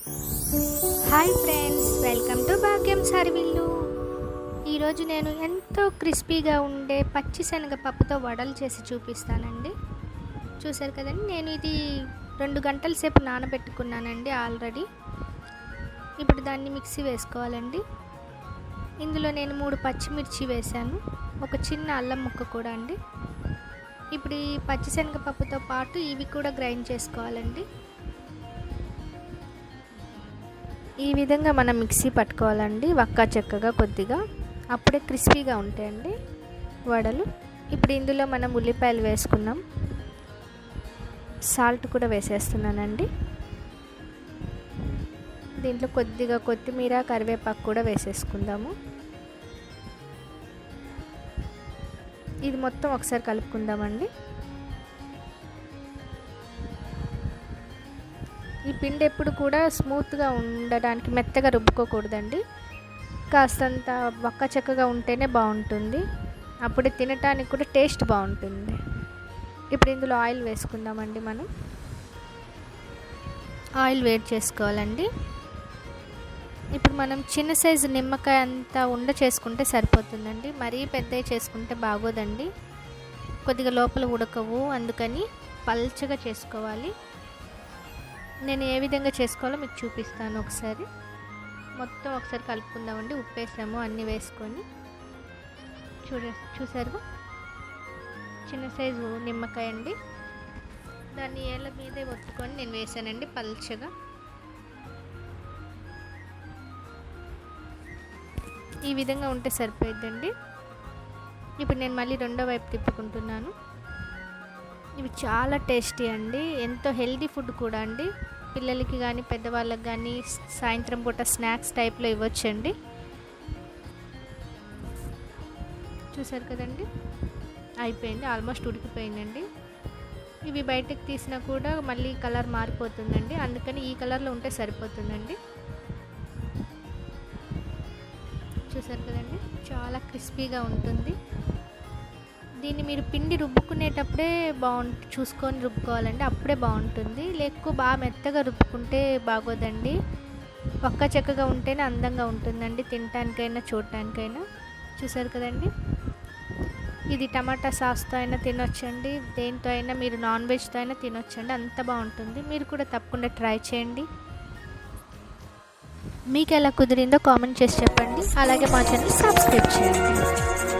Hi friends welcome to భాగ్యం సర్విల్లు. ఈరోజు నేను ఎంతో క్రిస్పీగా ఉండే పచ్చి శనగపప్పుతో వడలు చేసి చూపిస్తానండి. చూసారు కదండి నేను ఇది రెండు గంటల సేపు నానబెట్టుకున్నానండి ఆల్రెడీ. ఇప్పుడు దాన్ని మిక్సీ వేసుకోవాలండి. ఇందులో నేను మూడు పచ్చిమిర్చి వేశాను ఒక చిన్న అల్లం ముక్క కూడా అండి. ఇప్పుడు ఈ పచ్చిశనగపప్పుతో పాటు ఇవి కూడా గ్రైండ్ చేసుకోవాలండి. ఈ విధంగా మనం మిక్సీ పట్టుకోవాలండి. వక్క చెక్కగా కొద్దిగా. అప్పుడే క్రిస్పీగా ఉంటాయండి వడలు. ఇప్పుడు ఇందులో మనం ఉల్లిపాయలు వేసుకున్నాం. సాల్ట్ కూడా వేసేస్తున్నానండి. దీంట్లో కొద్దిగా కొత్తిమీర కరివేపాకు కూడా వేసేసుకుందాము. ఇది మొత్తం ఒకసారి కలుపుకుందామండి. ఈ పిండి ఎప్పుడు కూడా స్మూత్గా ఉండడానికి మెత్తగా రుబ్బుకోకూడదండి. కాస్తంత వక్క చెక్కగా ఉంటేనే బాగుంటుంది. అప్పుడే తినటానికి కూడా టేస్ట్ బాగుంటుంది. ఇప్పుడు ఇందులో ఆయిల్ వేసుకుందామండి మనం. ఆయిల్ వేడి చేసుకోవాలండి. ఇప్పుడు మనం చిన్న సైజు నిమ్మకాయ అంతా ఉండ చేసుకుంటే సరిపోతుందండి. మరీ పెద్దవి చేసుకుంటే బాగోదండి. కొద్దిగా లోపల ఉడకవు అందుకని పల్చగా చేసుకోవాలి. నేను ఏ విధంగా చేసుకోవాలో మీకు చూపిస్తాను ఒకసారి. మొత్తం ఒకసారి కలుపుకుందామండి. ఉప్పు వేసాము అన్నీ వేసుకొని. చూడ చూసారు చిన్న సైజు నిమ్మకాయ అండి. దాన్ని ఏళ్ళ మీదే ఒత్తుకొని నేను వేసానండి పల్చగా. ఈ విధంగా ఉంటే సరిపోయిద్దండి. ఇప్పుడు నేను మళ్ళీ రెండో వైపు తిప్పుకుంటున్నాను. ఇవి చాలా టేస్టీ అండి. ఎంతో హెల్దీ ఫుడ్ కూడా అండి. పిల్లలకి కానీ పెద్దవాళ్ళకి కానీ సాయంత్రం పూట స్నాక్స్ టైప్లో ఇవ్వచ్చండి. చూసారు కదండి? అయిపోయింది ఆల్మోస్ట్ ఉడికిపోయిందండి. ఇవి బయటకు తీసినా కూడా మళ్ళీ కలర్ మారిపోతుందండి. అందుకని ఈ కలర్లో ఉంటే సరిపోతుందండి. చూసారు కదండి? చాలా క్రిస్పీగా ఉంటుంది. దీన్ని మీరు పిండి రుబ్బుకునేటప్పుడే బాగుంటు చూసుకొని రుబ్బుకోవాలండి. అప్పుడే బాగుంటుంది. లేకపోతే బాగా మెత్తగా రుబ్బుకుంటే బాగోదండి. పక్క చెక్కగా ఉంటేనే అందంగా ఉంటుందండి. తినటానికైనా చూడటానికైనా. చూసారు కదండి? ఇది టమాటా సాస్తో అయినా తినొచ్చండి. దేంతో అయినా మీరు నాన్ వెజ్తో అయినా తినొచ్చండి. అంత బాగుంటుంది. మీరు కూడా తప్పకుండా ట్రై చేయండి. మీకు ఎలా కుదిరిందో కామెంట్ చేసి చెప్పండి. అలాగే మా ఛానల్ సబ్స్క్రైబ్ చేయండి.